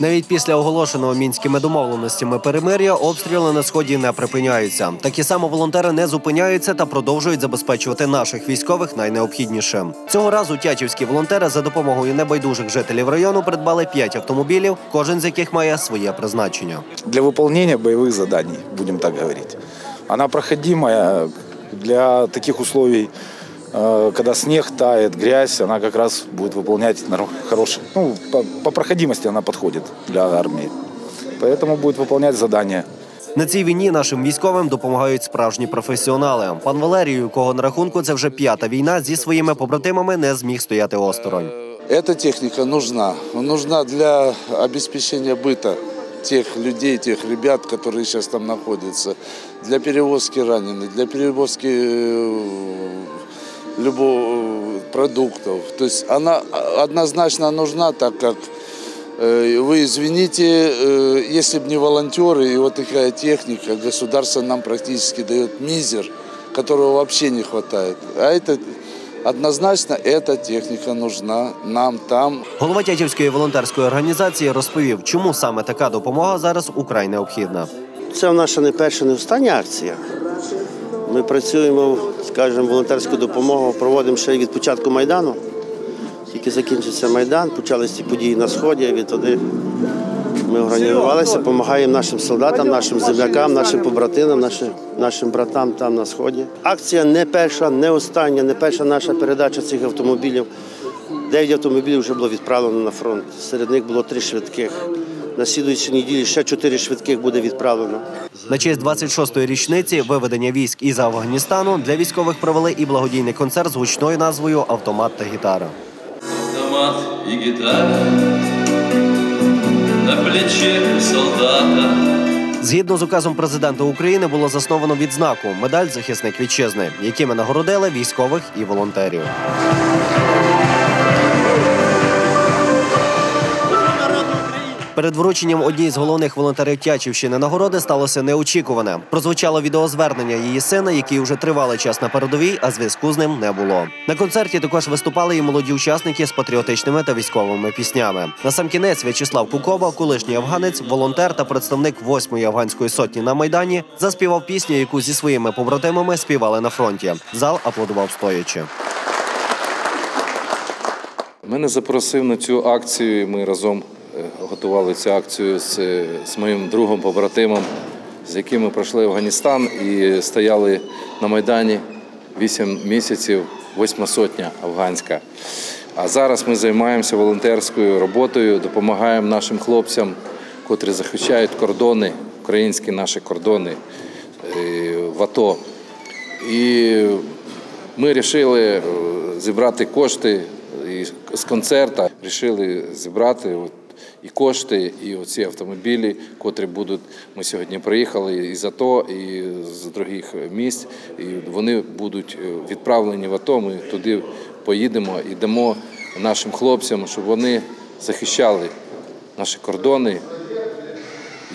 Навіть після оголошеного мінськими домовленостями перемир'я обстріли на сході не припиняються. Такі само волонтери не зупиняються та продовжують забезпечувати наших військових найнеобхіднішим. Цього разу тячівські волонтери за допомогою небайдужих жителів району придбали п'ять автомобілів, кожен з яких має своє призначення. для выполнения боевых заданий, будем так говорить. Она проходимая для таких условий, э, когда снег тает, грязь, она как раз будет выполнять нар- хороший, ну, по, по проходимости она подходит для армии. Поэтому будет выполнять задания. На цій війні нашим військовим допомагають справжні професіонали. Пан Валерій, у кого на рахунку це вже п'ята війна, зі своїми побратимами не зміг стояти осторонь. Эта техника нужна. Нужна для обеспечения быта тех людей, тех ребят, которые сейчас там находятся. Для перевозки раненых, для перевозки э, любого продуктов. То есть она однозначно нужна, так как э, вы извините, э, если бы не волонтеры и вот такая техника, государство нам практически дает мизер, которого вообще не хватает. А это однозначно эта техника нужна нам там, Голова Тячівської волонтерської організації розповів, чому саме така допомога зараз украй необхідна. Це наша не перша, не остання акція. Ми працюємо, скажімо, волонтерську допомогу проводимо ще від початку Майдану. Тільки закінчився Майдан, почалися ці події на Сході, відтоді ми організувалися, допомагаємо нашим солдатам, нашим землякам, нашим побратимам, нашим, нашим братам там на Сході. Акція не перша, не остання, не перша наша передача цих автомобілів. Дев'ять автомобілів вже було відправлено на фронт. Серед них було три швидких. На слідуючій неділі ще чотири швидких буде відправлено. На честь 26-ї річниці виведення військ із Афганістану для військових провели і благодійний концерт з гучною назвою Автомат та гітара. автомат и гитара на плече у солдата. Згідно з указом президента України було засновано відзнаку медаль захисник вітчизни, якими нагородили військових і волонтерів. Перед врученням однієї з головних волонтерів Тячівщини нагороди сталося неочікуване. Прозвучало відеозвернення її сина, який уже тривалий час на передовій, а зв'язку з ним не було. На концерті також виступали і молоді учасники з патріотичними та військовими піснями. Насамкінець В'ячеслав Кукоба, колишній афганець, волонтер та представник 8-ї афганської сотні на майдані, заспівав пісню, яку зі своїми побратимами співали на фронті. Зал аплодував стоячи. Мене запросив на цю акцію. Ми разом готували цю акцію з, е, з моїм другом побратимом, з яким ми пройшли Афганістан і стояли на Майдані 8 місяців, восьма сотня афганська. А зараз ми займаємося волонтерською роботою, допомагаємо нашим хлопцям, котрі захищають кордони, українські наші кордони е, в АТО. І ми вирішили зібрати кошти і з концерта. Вирішили зібрати і кошти, і оці автомобілі, котрі будуть. Ми сьогодні приїхали із АТО, і з других місць. І вони будуть е, відправлені в АТО. Ми туди поїдемо і дамо нашим хлопцям, щоб вони захищали наші кордони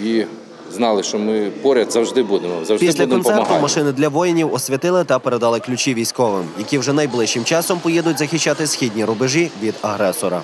і знали, що ми поряд завжди будемо. Завжди Після будемо концерту допомагати. машини для воїнів освятили та передали ключі військовим, які вже найближчим часом поїдуть захищати східні рубежі від агресора.